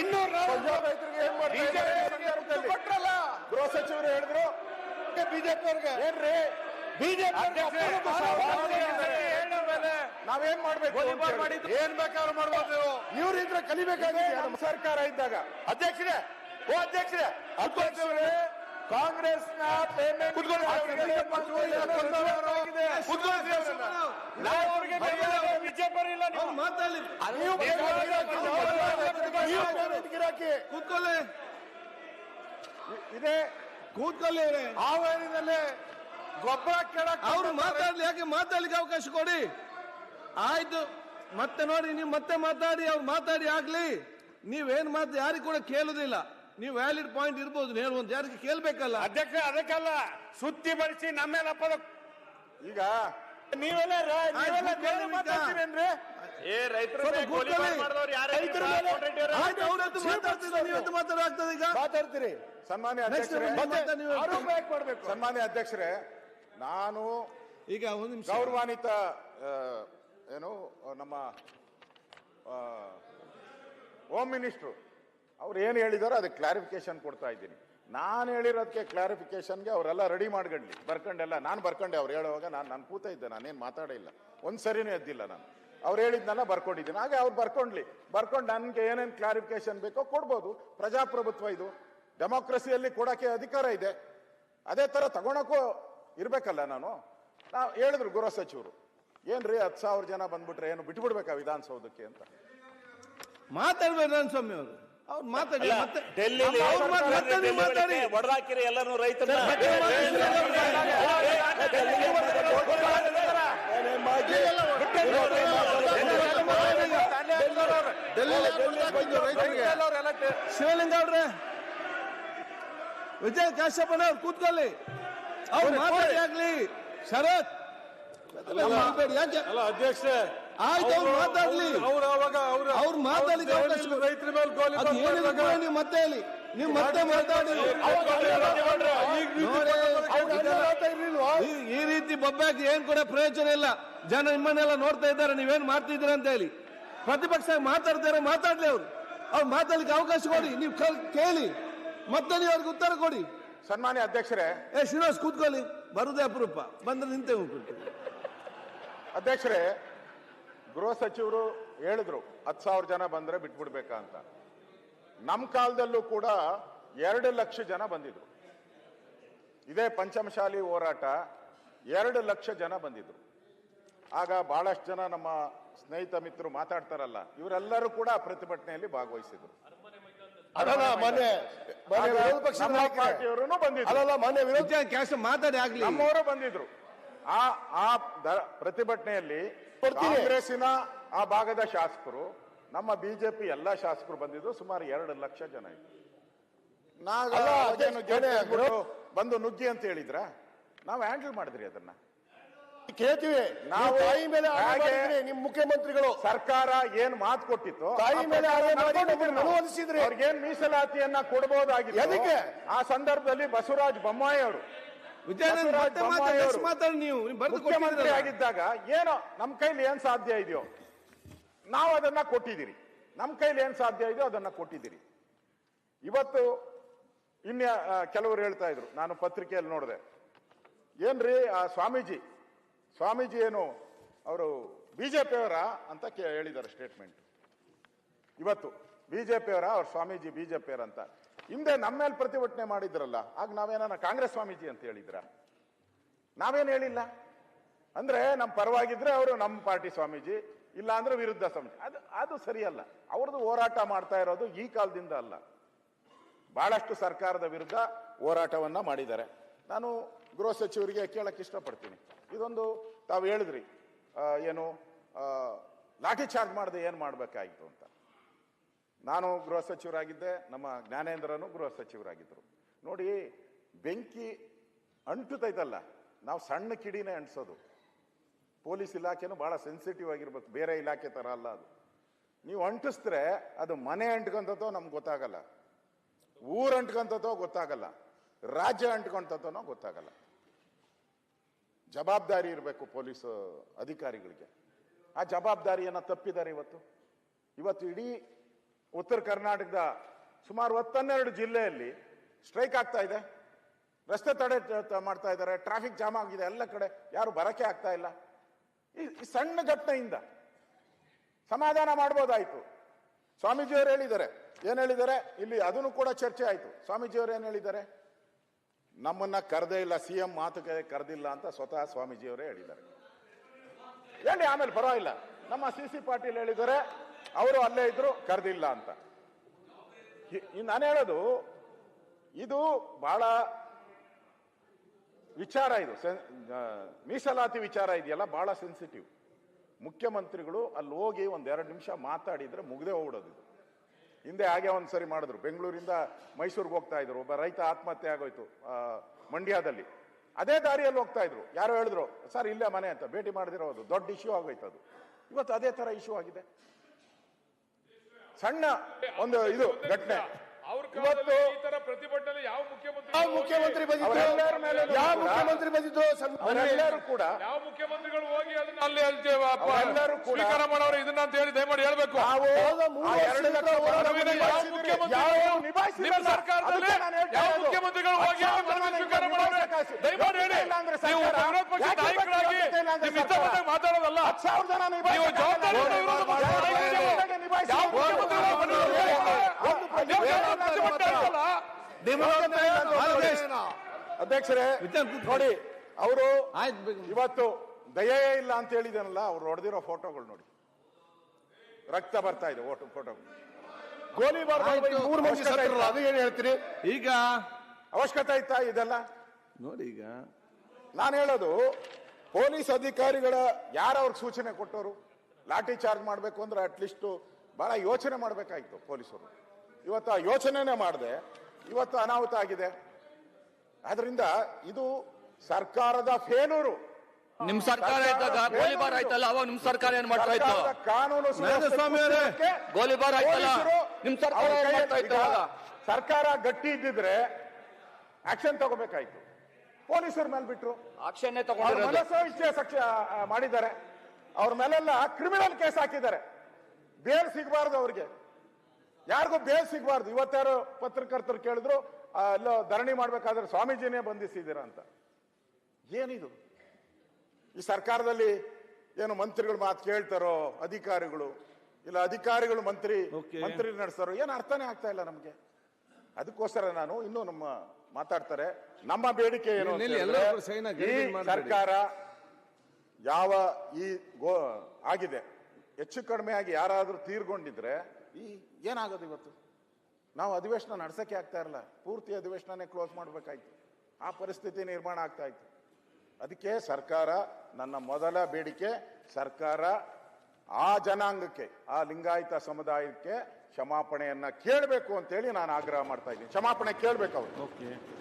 ಇನ್ನೂರು ಪಂಜಾಬ್ ರೈತರಿಗೆ ಏನ್ ಮಾಡ್ತಾ ಇದ್ದಾರೆ ಈ ಸಂದರ್ಭದಲ್ಲಿ? ಕೊಟ್ರಲ್ಲ. ಗೃಹ ಸಚಿವರು ಹೇಳಿದ್ರು ಬಿಜೆಪಿ ಅವ್ರಿಗೆ. ಏನ್ರಿ? ಬಿಜೆಪಿ ನಾವೇನ್ ಮಾಡ್ಬೇಕು ಏನ್ ಬೇಕಾದ್ರೂ ಮಾಡ್ಬೋದು ನೀವು? ಇವ್ರಿದ್ರೆ ಕಲಿಬೇಕಾಗಿದೆ ನಮ್ಮ ಸರ್ಕಾರ ಇದ್ದಾಗ. ಅಧ್ಯಕ್ಷರೇ ಓ ಅಧ್ಯಕ್ಷರೇ ಅಧ್ಯಕ್ಷರೇ ಕಾಂಗ್ರೆಸ್ನ ಪೇಮೆಂಟ್ ಬಿಜೆಪಿ ಇಲ್ಲ ಗಿರಾಕಿ ಕೂತ್ಕೊಳ್ಳಿ. ಇದೆ. ಕೂತ್ಕೊಳ್ಳಿ ಹಾವೇರಿನಲ್ಲಿ ಗೊಬ್ಬರ ಕೇಳಕ್ ಅವ್ರು ಮಾತಾಡ್ಲಿ ಯಾಕೆ ಮಾತಾಡ್ಲಿಕ್ಕೆ ಅವಕಾಶ ಕೊಡಿ? ಆಯ್ತು. ಮತ್ತೆ ನೋಡಿ ನೀವು ಮತ್ತೆ ಮಾತಾಡಿ ಅವ್ರು ಮಾತಾಡಿ ಆಗ್ಲಿ. ನೀವೇನ್ ಮಾತು ಯಾರಿಗೂ ಕೂಡ ಕೇಳುದಿಲ್ಲ. ನೀವು ವ್ಯಾಲಿಡ್ ಪಾಯಿಂಟ್ ಇರ್ಬೋದು ಹೇಳುವಂತ ಯಾರಿಗೆ ಕೇಳ್ಬೇಕಲ್ಲ? ಅಧ್ಯಕ್ಷ ಅದಕ್ಕಲ್ಲ. ಸುತ್ತಿ ಬರಿಸಿ ನಮ್ಮೇಲೆ ಅಪ್ಪದ ಈಗ ನೀವೆಲ್ಲ ನೀವೆಲ್ಲ ಮಾತಾಡ್ತೀರೇನ್ರಿ ಏ ರೈತರ ಮಾತಾಡ್ತೀರಿ. ಸನ್ಮಾನ್ಯ ಅಧ್ಯಕ್ಷರೇ. ಸನ್ಮಾನ್ಯ ಅಧ್ಯಕ್ಷರೇ ನಾನು ಈಗ ಒಂದು ನಿಮಿಷ. ಗೌರವಾನ್ವಿತ ಏನು ನಮ್ಮ ಆ, ಹೋಮ್ ಮಿನಿಸ್ಟ್ರು ಅವ್ರು ಏನು ಹೇಳಿದಾರೋ ಅದಕ್ಕೆ ಕ್ಲಾರಿಫಿಕೇಶನ್ ಕೊಡ್ತಾ ಇದ್ದೀನಿ. ನಾನು ಹೇಳಿರೋದಕ್ಕೆ ಕ್ಲಾರಿಫಿಕೇಶನ್ಗೆ ಅವರೆಲ್ಲ ರೆಡಿ ಮಾಡ್ಕೊಳ್ಳಿ. ಬರ್ಕೊಂಡೆಲ್ಲ ನಾನು ಬರ್ಕೊಂಡೆ ಅವ್ರು ಹೇಳುವಾಗ ನಾನು ನಾನು ಕೂತ ಇದ್ದೆ ನಾನೇನು ಮಾತಾಡಿಲ್ಲ ಒಂದು ಸರಿನೂ ಎದ್ದಿಲ್ಲ ನಾನು. ಅವ್ರು ಹೇಳಿದ್ನಲ್ಲ ಬರ್ಕೊಂಡಿದ್ದೀನಿ ಹಾಗೆ ಅವ್ರು ಬರ್ಕೊಂಡ್ಲಿ ಬರ್ಕೊಂಡು ನನಗೆ ಏನೇನು ಕ್ಲಾರಿಫಿಕೇಶನ್ ಬೇಕೋ ಕೊಡ್ಬೋದು ಪ್ರಜಾಪ್ರಭುತ್ವ ಇದು ಡೆಮೋಕ್ರಸಿಯಲ್ಲಿ ಕೊಡೋಕ್ಕೆ ಅಧಿಕಾರ ಇದೆ ಅದೇ ಥರ ತಗೊಳಕ್ಕೂ ಇರಬೇಕಲ್ಲ ನಾನು ನಾವು ಹೇಳಿದ್ರು ಗೃಹ ಸಚಿವರು ಏನ್ರಿ ಹತ್ತು ಸಾವಿರ ಜನ ಬಂದ್ಬಿಟ್ರೆ ಏನು ಬಿಟ್ಬಿಡ್ಬೇಕಾ ವಿಧಾನಸೌಧಕ್ಕೆ ಅಂತ ಮಾತಾಡ್ಬೇಡ ಸ್ವಾಮಿ ಅವರು ಅವ್ರು ಮಾತಾಡಿ ಮಾತಾಡಿ ಹೊಡೆದಾಕಿರಿ ಎಲ್ಲರೂ ಮತ್ತೆ ಮಾತಾಡಿ. ಶಿವಲಿಂಗ ಅವ್ರೆ ವಿಜಯ್ ಕಾಶ್ಯಪನ ಅವ್ರು ಕೂತ್ಕೊಳ್ಳಿ ಅವ್ರು ಮಾತಾಡಿ ಆಗ್ಲಿ. ಶರತ್ ಯಾಕೆ? ಅಲ್ಲ ಅಧ್ಯಕ್ಷೆ ಆಯ್ತು ಅವ್ರು ಮಾತಾಡ್ಲಿ. ಅವ್ರು ಕೊಡಿ. ರೈತರ ಮೇಲೆ ಗೋಲಿ ನೀವು ಮತ್ತೆ ಹೇಳಿ. ನೀವು ಮತ್ತೆ ಮಾತಾಡಿ ಈ ರೀತಿ ಬೊಬ್ಬಾಕಿ ಏನ್ ಕೂಡ ಪ್ರಯೋಜನ ಇಲ್ಲ. ಜನ ನಿಮ್ಮನ್ನೆಲ್ಲ ನೋಡ್ತಾ ಇದ್ದಾರೆ ನೀವೇನ್ ಮಾಡ್ತಿದ್ದೀರ ಅಂತ ಹೇಳಿ. ಪ್ರತಿಪಕ್ಷ ಮಾತಾಡ್ತಾರೆ ಮಾತಾಡ್ಲಿ ಅವರು. ಅವ್ರು ಮಾತಾಡ್ಲಿಕ್ಕೆ ಅವಕಾಶ ಕೊಡಿ ನೀವು ಕೇಳಿ. ಮತ್ತೆ ನೀವು ಅವ್ರಿಗೆ ಉತ್ತರ ಕೊಡಿ. ಸನ್ಮಾನ್ಯ ಅಧ್ಯಕ್ಷರೇ. ಏ ಶ್ರೀನಿವಾಸ್ ಕೂತ್ಕೊಳ್ಳಿ. ಬರುದೇ ಅಪರೂಪ. ಬಂದ್ರೆ ನಿಂತೆ ಹೋಗ್ಬಿಟ್ಟು ಅಧ್ಯಕ್ಷರೇ ಗೃಹ ಸಚಿವರು ಹೇಳಿದ್ರು ಹತ್ತು ಸಾವಿರ ಜನ ಬಂದ್ರೆ ಬಿಟ್ಬಿಡ್ಬೇಕಾ ಅಂತ. ನಮ್ಮ ಕಾಲದಲ್ಲೂ ಕೂಡ ಎರಡು ಲಕ್ಷ ಜನ ಬಂದಿದ್ರು. ಇದೇ ಪಂಚಮಶಾಲಿ ಹೋರಾಟ ಎರಡು ಲಕ್ಷ ಜನ ಬಂದಿದ್ರು. ಆಗ ಬಹಳಷ್ಟು ಜನ ನಮ್ಮ ಸ್ನೇಹಿತ ಮಿತ್ರರು ಮಾತಾಡ್ತಾರಲ್ಲ ಇವರೆಲ್ಲರೂ ಕೂಡ ಪ್ರತಿಭಟನೆಯಲ್ಲಿ ಭಾಗವಹಿಸಿದ್ರು. ಅಲ್ಲಲ್ಲ ಮೊನ್ನೆ ಮೊನ್ನೆ ವಿರೋಧ ಪಕ್ಷದ ನಮ್ಮ ಪಾರ್ಟಿಯವರೂ ಬಂದಿದ್ರು. ಅಲ್ಲಲ್ಲ ಮೊನ್ನೆ ವಿರೋಧ ವಿಜಯ್ ಕ್ಯಾಶ್ ಮಾತಾಡಿ ಆಗ್ಲಿ. ನಮ್ಮವರು ಬಂದಿದ್ರು. ಆ ಆ ದ- ಪ್ರತಿಭಟನೆಯಲ್ಲಿ. ಕಾಂಗ್ರೆಸ್ಸಿನ ಆ ಭಾಗದ ಶಾಸಕರು ನಮ್ಮ ಬಿಜೆಪಿ ಎಲ್ಲಾ ಶಾಸಕರು ಬಂದಿದ್ರು ಸುಮಾರು ಎರಡು ಲಕ್ಷ ಜನ ಇದ್ರು. ನಾಗ ಬಂದು ನುಗ್ಗಿ ಅಂತ ಹೇಳಿದ್ರ? ನಾವು ಹ್ಯಾಂಡಲ್ ಮಾಡಿದ್ರಿ ಅದನ್ನ. ಕೇಳ್ತೀವಿ. ನಾವು ತಾಯಿ ಮೇಲೆ ನಿಮ್ ಮುಖ್ಯಮಂತ್ರಿಗಳು. ಸರ್ಕಾರ ಏನ್ ಮಾತು ಕೊಟ್ಟಿತ್ತು ತಾಯಿ ಮೇಲೆ ನಮ್ಮನ್ನ ಅವ್ರಿಗೇನ್ ಮೀಸಲಾತಿಯನ್ನ ಕೊಡಬಹುದಾಗಿದೆ ಅದಕ್ಕೆ ಆ ಸಂದರ್ಭದಲ್ಲಿ ಬಸವರಾಜ ಬೊಮ್ಮಾಯಿ ಅವರು. ನೀವು. ಮುಖ್ಯಮಂತ್ರಿ ಆಗಿದ್ದಾಗ ಏನೋ ನಮ್ ಕೈಲಿ ಏನ್ ಸಾಧ್ಯ ಇದೆಯೋ ನಾವು ಅದನ್ನ ಕೊಟ್ಟಿದ್ದೀರಿ. ನಮ್ ಕೈಲಿ ಏನ್ ಸಾಧ್ಯ ಇದೆಯೋ ಅದನ್ನ ಕೊಟ್ಟಿದ್ದೀರಿ. ಇವತ್ತು ಇನ್ಯ ಕೆಲವರು ಹೇಳ್ತಾ ಇದ್ರು ನಾನು ಪತ್ರಿಕೆಯಲ್ಲಿ ನೋಡಿದೆ. ಏನ್ರಿ ಆ ಸ್ವಾಮೀಜಿ ಸ್ವಾಮೀಜಿ ಏನು ಅವರು ಬಿಜೆಪಿಯವರ ಅಂತ ಕೇ ಹೇಳಿದ್ದಾರೆ ಸ್ಟೇಟ್ಮೆಂಟ್ ಇವತ್ತು ಬಿಜೆಪಿಯವರ ಅವ್ರ ಸ್ವಾಮೀಜಿ ಬಿಜೆಪಿಯವರ ಅಂತ ಹಿಂದೆ ನಮ್ಮ ಮೇಲೆ ಪ್ರತಿಭಟನೆ ಮಾಡಿದ್ರಲ್ಲ, ಆಗ ನಾವೇನ ಕಾಂಗ್ರೆಸ್ ಸ್ವಾಮೀಜಿ ಅಂತ ಹೇಳಿದ್ರ? ನಾವೇನು ಹೇಳಿಲ್ಲ? ಅಂದ್ರೆ ನಮ್ಮ ಪರವಾಗಿದ್ರೆ ಅವರು ನಮ್ಮ ಪಾರ್ಟಿ ಸ್ವಾಮೀಜಿ ಇಲ್ಲ ಅಂದ್ರೆ ವಿರುದ್ಧ ಸ್ವಾಮೀಜಿ. ಅದು ಅದು ಸರಿಯಲ್ಲ. ಅವ್ರದ್ದು ಹೋರಾಟ ಮಾಡ್ತಾ ಇರೋದು ಈ ಕಾಲದಿಂದ ಅಲ್ಲ. ಬಹಳಷ್ಟು ಸರ್ಕಾರದ ವಿರುದ್ಧ ಹೋರಾಟವನ್ನ ಮಾಡಿದ್ದಾರೆ. ನಾನು ಗೃಹ ಸಚಿವರಿಗೆ ಕೇಳಕ್ಕೆ ಇಷ್ಟಪಡ್ತೀನಿ. ಇದೊಂದು ತಾವು ಹೇಳಿದ್ರಿ ಏನು ಲಾಠಿ ಚಾರ್ಜ್ ಮಾಡದೆ ಏನು ಮಾಡಬೇಕಾಗಿತ್ತು ಅಂತ. ನಾನು ಗೃಹ ಸಚಿವರಾಗಿದ್ದೆ, ನಮ್ಮ ಜ್ಞಾನೇಂದ್ರನು ಗೃಹ ಸಚಿವರಾಗಿದ್ದರು ನೋಡಿ, ಬೆಂಕಿ ಅಂಟುತ್ತೈತಲ್ಲ ನಾವು ಸಣ್ಣ ಕಿಡಿನೇ ಅಂಟಿಸೋದು. ಪೊಲೀಸ್ ಇಲಾಖೆನೂ ಬಹಳ ಸೆನ್ಸಿಟಿವ್ ಆಗಿರ್ಬೇಕು, ಬೇರೆ ಇಲಾಖೆ ಥರ ಅಲ್ಲ ಅದು. ನೀವು ಅಂಟಿಸಿದ್ರೆ ಅದು ಮನೆ ಅಂಟ್ಕೊಂತತೋ ನಮ್ಗೆ ಗೊತ್ತಾಗಲ್ಲ. ಊರು ಅಂಟ್ಕೊಂತತೋ ಗೊತ್ತಾಗಲ್ಲ. ರಾಜ್ಯ ಅಂಟ್ಕೊಂತತೋನೋ ಗೊತ್ತಾಗಲ್ಲ. ಜವಾಬ್ದಾರಿ ಇರಬೇಕು ಪೊಲೀಸ್ ಅಧಿಕಾರಿಗಳಿಗೆ. ಆ ಜವಾಬ್ದಾರಿಯನ್ನು ತಪ್ಪಿದ್ದಾರೆ ಇವತ್ತು. ಇವತ್ತು ಇಡೀ ಉತ್ತರ ಕರ್ನಾಟಕದ ಸುಮಾರು ಹತ್ತನ್ನೆರಡು ಜಿಲ್ಲೆಯಲ್ಲಿ ಸ್ಟ್ರೈಕ್ ಆಗ್ತಾ ಇದೆ. ರಸ್ತೆ ತಡೆ ಮಾಡ್ತಾ ಇದ್ದಾರೆ, ಟ್ರಾಫಿಕ್ ಜಾಮ್ ಆಗಿದೆ ಎಲ್ಲ ಕಡೆ, ಯಾರು ಬರಕ್ಕೆ ಆಗ್ತಾ ಇಲ್ಲ. ಈ ಸಣ್ಣ ಘಟನೆಯಿಂದ ಸಮಾಧಾನ ಮಾಡ್ಬೋದಾಯ್ತು. ಸ್ವಾಮೀಜಿಯವರು ಹೇಳಿದ್ದಾರೆ. ಏನು ಹೇಳಿದ್ದಾರೆ? ಇಲ್ಲಿ ಅದನ್ನು ಕೂಡ ಚರ್ಚೆ ಆಯ್ತು. ಸ್ವಾಮೀಜಿಯವರು ಏನು ಹೇಳಿದ್ದಾರೆ? ನಮ್ಮನ್ನ ಕರೆದೇ ಇಲ್ಲ ಸಿ ಎಂ ಮಾತುಕ ಕರೆದಿಲ್ಲ ಅಂತ ಸ್ವತಃ ಸ್ವಾಮೀಜಿಯವರೇ ಹೇಳಿದ್ದಾರೆ. ಹೇಳಿ, ಆಮೇಲೆ ಪರವಾಗಿಲ್ಲ. ನಮ್ಮ ಸಿ ಸಿ ಪಾಟೀಲ್ ಹೇಳಿದರೆ ಅವರು ಅಲ್ಲೇ ಇದ್ರು, ಕರೆದಿಲ್ಲ ಅಂತ. ನಾನು ಹೇಳೋದು, ಇದು ಬಹಳ ವಿಚಾರ ಇದು. ಮೀಸಲಾತಿ ವಿಚಾರ ಇದೆಯಲ್ಲ, ಬಹಳ ಸೆನ್ಸಿಟಿವ್ ಮುಖ್ಯಮಂತ್ರಿಗಳು ಅಲ್ಲಿ ಹೋಗಿ ಒಂದೆರಡು ನಿಮಿಷ ಮಾತಾಡಿದ್ರೆ ಮುಗ್ದೇ ಇದು. ಹಿಂದೆ ಹಾಗೆ ಒಂದ್ಸರಿ ಮಾಡಿದ್ರು. ಬೆಂಗಳೂರಿಂದ ಮೈಸೂರಿಗೆ ಹೋಗ್ತಾ ಇದ್ರು. ಒಬ್ಬ ರೈತ ಆತ್ಮಹತ್ಯೆ ಆಗೋಯ್ತು ಮಂಡ್ಯದಲ್ಲಿ. ಅದೇ ದಾರಿಯಲ್ಲಿ ಹೋಗ್ತಾ ಇದ್ರು. ಯಾರೋ ಹೇಳಿದ್ರು, ಸರ್, ಇಲ್ಲೇ ಮನೆ ಅಂತ, ಭೇಟಿ ಮಾಡದಿರೋದು ದೊಡ್ಡ ಇಶ್ಯೂ ಆಗೋಯ್ತು ಅದು. ಇವತ್ತು ಅದೇ ತರ ಇಶ್ಯೂ ಆಗಿದೆ. ಸಣ್ಣ ಒಂದು ಇದು ಘಟನೆ. ಇವತ್ತು ಈ ತರ ಪ್ರತಿಭಟನೆ ಯಾವ ಮುಖ್ಯಮಂತ್ರಿ ಯಾವ ಮುಖ್ಯಮಂತ್ರಿ ಬಂದಿದ್ರು ಯಾವ ಮುಖ್ಯಮಂತ್ರಿ ಬಂದಿದ್ರು ಎಲ್ಲರೂ ಕೂಡ ಯಾವ ಮುಖ್ಯಮಂತ್ರಿಗಳು ಹೋಗಿ ಅದನ್ನ ಅಲ್ಲಿ. ಅವರೆಲ್ಲರೂ ಕೂಡ- ಸ್ವೀಕಾರ ಮಾಡೋರು ಇದನ್ನ ಅಂತ ಹೇಳಿ ದಯಮಾಡಿ ಹೇಳ್ಬೇಕು ಯಾವ ಯಾವ ಸರ್ಕಾರದಲ್ಲಿ ನಾನು ಯಾವ ಮುಖ್ಯಮಂತ್ರಿಗಳು ಹೋಗಿ ಸ್ವೀಕಾರ ಮಾಡೋರು? ದಯಮಾಡಿ ಹೇಳಿ. ಇಲ್ಲ ಅಂದ್ರೆ ನೀವು. ವಿರೋಧ ಪಕ್ಷದ ನಾಯಕರಾಗಿ ನಿಮ್ಮ ಇಷ್ಟ ಸರ್ಕಾರ? ಬಂದಾಗ ಮಾತಾಡೋದಲ್ಲ ಹತ್ತು ಸಾವಿರ ಜನ ನೀವು ಜವಾಬ್ದಾರಿ ನಿಭಾಯಿಸಕ್ಕೆ ವಿರೋಧ ಪಕ್ಷದ ಯಾವ ನಾಯಕರು ಮುಖ್ಯಮಂತ್ರಿ ನಿಭಾಯಿಸಿ- ಯಾವ ಮುಖ್ಯಮಂತ್ರಿಗಳು ಬಂದಿದ್ರು ಹೇಳಿ. ಒಂದು ಪ್ರಶ್ನೆ ನೀವು ಬೇರೆ ಯಾವ ಪ್ರತಿಭಟನೆ ಮಾತಾಡಲ್ಲ. ಅಲ್ಲ. ಅಧ್ಯಕ್ಷರೇ ನೋಡಿ ಅವರು ಇವತ್ತು ದಯೆ ಇಲ್ಲ ಅಂತ ಹೇಳಿದನಲ್ಲ ಅವ್ರು ಹೊಡೆದಿರೋ ಫೋಟೋಗಳು ನೋಡಿ. ರಕ್ತ ಬರ್ತಾ ಇದೆ ಫೋಟೋ ಗೋಲಿ ಅದು ಏನ್ ಹೇಳ್ತೀರಿ? ಈಗ ಅವಶ್ಯಕತೆ ಇತ್ತಾ ಇದೆಲ್ಲ? ನೋಡಿ ಈಗ. ನಾನು ಹೇಳೋದು ಪೊಲೀಸ್ ಅಧಿಕಾರಿಗಳ ಯಾರು ಅವ್ರಿಗೆ ಸೂಚನೆ ಕೊಟ್ಟವರು ಲಾಠಿ ಚಾರ್ಜ್ ಮಾಡಬೇಕು ಅಂದ್ರೆ ಅಟ್ಲೀಸ್ಟ್ ಬಹಳ ಯೋಚನೆ ಮಾಡಬೇಕಾಗಿತ್ತು ಪೊಲೀಸರು. ಇವತ್ತು ಆ ಯೋಚನೆನೇ ಮಾಡದೆ. ಇವತ್ತು ಅನಾಹುತ ಆಗಿದೆ. ಆದ್ರಿಂದ ಇದು ಸರ್ಕಾರದ ಫೇಲೂರು ನಿಮ್ ಸರ್ಕಾರ ಇದ್ದಾಗ ಗೋಲಿಬಾರ್ ಆಯ್ತಲ್ಲ ಅವಾಗ ನಿಮ್ ಸರ್ಕಾರ ಏನ್ ಮಾಡ್ತಾ ಇತ್ತು? ಕಾನೂನು ಗೋಲಿಬಾರ್ ಆಯ್ತಲ್ಲ ನಿಮ್ ಸರ್ಕಾರ ಅವ್ರ ಏನ್ ಮಾಡ್ತಾ ಇತ್ತು ಈಗ ಸರ್ಕಾರ ಗಟ್ಟಿ ಇದ್ದಿದ್ರೆ ಆಕ್ಷನ್ ತಗೋಬೇಕಾಯ್ತು. ಪೊಲೀಸರ ಮೇಲೆ ಬಿಟ್ರು. ಆಕ್ಷನ್ ಇಚ್ಛೆ ಸಕ್ಷ ಮಾಡಿದ್ದಾರೆ. ಅವ್ರ ಮೇಲೆಲ್ಲ ಕ್ರಿಮಿನಲ್ ಕೇಸ್ ಹಾಕಿದ್ದಾರೆ. ಬೇರೆ ಸಿಗಬಾರ್ದು ಅವ್ರಿಗೆ. ಯಾರಿಗೂ ಬೇಸ್ ಸಿಗಬಾರ್ದು. ಇವತ್ತಾರು ಪತ್ರಕರ್ತರು ಕೇಳಿದ್ರು ಆ, ಎಲ್ಲೋ ಧರಣಿ ಮಾಡ್ಬೇಕಾದ್ರೆ ಸ್ವಾಮೀಜಿನೇ ಬಂಧಿಸಿದ್ದೀರಾ ಅಂತ. ಏನಿದು? ಈ ಸರ್ಕಾರದಲ್ಲಿ ಏನು ಮಂತ್ರಿಗಳು ಮಾತು ಕೇಳ್ತಾರೋ ಅಧಿಕಾರಿಗಳು ಇಲ್ಲ ಅಧಿಕಾರಿಗಳು ಮಂತ್ರಿ. ಮಂತ್ರಿ ನಡೆಸ್ತಾರೋ ಏನು ಅರ್ಥನೇ ಆಗ್ತಾ ಇಲ್ಲ ನಮಗೆ. ಅದಕ್ಕೋಸ್ಕರ ನಾನು ಇನ್ನೂ ನಮ್ಮ ಮಾತಾಡ್ತಾರೆ. ನಮ್ಮ ಬೇಡಿಕೆ ಏನು ಸರ್ಕಾರ ಯಾವ ಈ ಗೋ ಆಗಿದೆ. ಹೆಚ್ಚು ಕಡಿಮೆ ಆಗಿ ಯಾರಾದರೂ ತೀರ್ಕೊಂಡಿದ್ರೆ ಈ ಏನಾಗೋದು ಇವತ್ತು? ನಾವು ಅಧಿವೇಶನ ನಡ್ಸಕ್ಕೆ ಆಗ್ತಾ ಇರಲ್ಲ. ಪೂರ್ತಿ ಅಧಿವೇಶನನೇ ಕ್ಲೋಸ್ ಮಾಡಬೇಕಾಯ್ತು. ಆ ಪರಿಸ್ಥಿತಿ ನಿರ್ಮಾಣ ಆಗ್ತಾ ಇತ್ತು. ಅದಕ್ಕೆ ಸರ್ಕಾರ ನನ್ನ ಮೊದಲ ಬೇಡಿಕೆ, ಸರ್ಕಾರ ಆ ಜನಾಂಗಕ್ಕೆ, ಆ ಲಿಂಗಾಯತ ಸಮುದಾಯಕ್ಕೆ ಕ್ಷಮಾಪಣೆಯನ್ನ ಕೇಳಬೇಕು ಅಂತೇಳಿ ನಾನು ಆಗ್ರಹ ಮಾಡ್ತಾ ಇದ್ದೀನಿ. ಕ್ಷಮಾಪಣೆ ಕೇಳಬೇಕು ಅವರು. ಓಕೆ